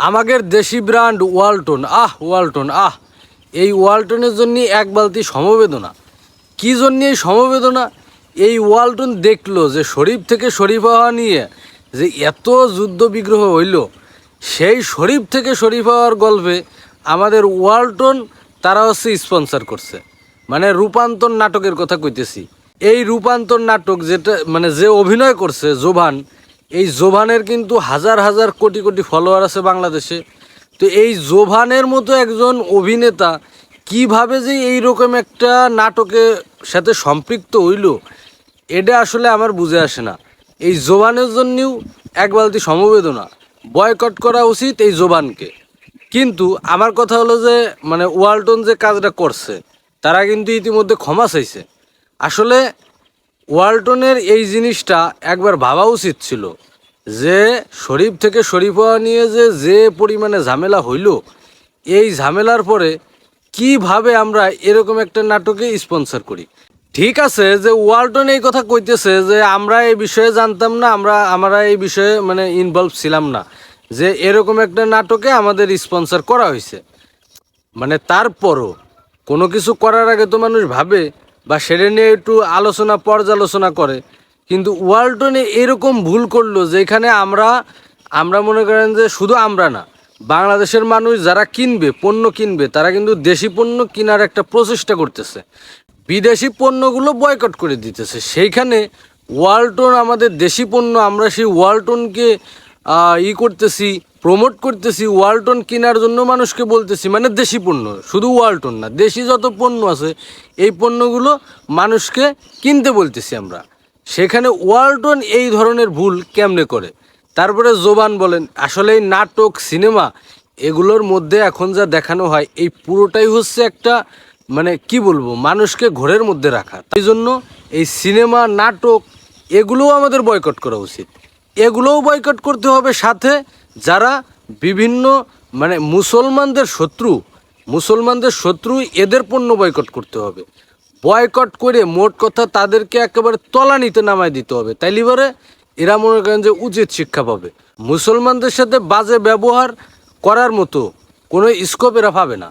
আমাদের দেশি ব্র্যান্ড ওয়ালটন, আহ ওয়ালটন, আহ। এই ওয়ালটনের জন্য এক বালতি সমবেদনা। কী জন্য এই সমবেদনা? এই ওয়ালটন দেখল যে শরীফ থেকে শরীফ হওয়া নিয়ে যে এত যুদ্ধ বিগ্রহ হইল, সেই শরীফ থেকে শরীফ হওয়ার গল্পে আমাদের ওয়ালটন তারা হচ্ছে স্পন্সর করছে। মানে রূপান্তর নাটকের কথা কইতেছি। এই রূপান্তর নাটক যেটা মানে যে অভিনয় করছে জোভান এই জোভানের কিন্তু হাজার হাজার কোটি কোটি ফলোয়ার আছে বাংলাদেশে। তো এই জোভানের মতো একজন অভিনেতা কীভাবে যে এই রকম একটা নাটকের সাথে সম্পৃক্ত হইল, এটা আসলে আমার বুঝে আসে না। এই জোবানের জন্যও এক বালতি সমবেদনা। বয়কট করা উচিত এই জোবানকে কিন্তু আমার কথা হলো যে মানে ওয়ালটন যে কাজটা করছে, তারা কিন্তু ইতিমধ্যে ক্ষমা চাইছে। আসলে ওয়ালটনের এই জিনিসটা একবার ভাবা উচিত ছিল যে শরীফ থেকে শরীফ হওয়া নিয়ে যে যে পরিমাণে ঝামেলা হইল, এই ঝামেলার পরে কীভাবে আমরা এরকম একটা নাটকে স্পন্সর করি? ঠিক আছে যে ওয়ালটন এই কথা কইতেছে যে আমরা এই বিষয়ে জানতাম না, আমরা আমরা এই বিষয়ে মানে ইনভলভ ছিলাম না, যে এরকম একটা নাটকে আমাদের স্পন্সর করা হয়েছে মানে তারপরও কোনো কিছু করার আগে তো মানুষ ভাবে বা সেটা নিয়ে একটু আলোচনা, পর্যালোচনা করে। কিন্তু ওয়ালটনে এরকম ভুল করল যেখানে আমরা আমরা মনে করেন যে শুধু আমরা না, বাংলাদেশের মানুষ যারা কিনবে, পণ্য কিনবে, তারা কিন্তু দেশি পণ্য কেনার একটা প্রচেষ্টা করতেছে। বিদেশি পণ্যগুলো বয়কট করে দিতেছে। সেইখানে ওয়ালটন, আমাদের দেশি পণ্য, আমরা সেই ওয়ালটনকে ই করতেছি প্রমোট করতেছি ওয়ালটন কেনার জন্য মানুষকে বলতেছি মানে দেশি পণ্য, শুধু ওয়ালটন না, দেশি যত পণ্য আছে, এই পণ্যগুলো মানুষকে কিনতে বলতেছি আমরা। সেখানে ওয়ালটন এই ধরনের ভুল কেমনে করে? তারপরে জোবান বলেন, আসলে এই নাটক, সিনেমা, এগুলোর মধ্যে এখন যা দেখানো হয়, এই পুরোটাই হচ্ছে একটা মানে কি বলব, মানুষকে ঘোরের মধ্যে রাখা। তাই জন্য এই সিনেমা, নাটক, এগুলোও আমাদের বয়কট করা উচিত। এগুলোও বয়কট করতে হবে। সাথে যারা বিভিন্ন মানে মুসলমানদের শত্রু মুসলমানদের শত্রু, এদের পণ্য বয়কট করতে হবে। বয়কট করে মোট কথা তাদেরকে একেবারে তলানিতে নামায় দিতে হবে। তাইলে পরে এরা মনে করেন যে উচিত শিক্ষা পাবে। মুসলমানদের সাথে বাজে ব্যবহার করার মতো কোনো স্কোপ এরা পাবে না।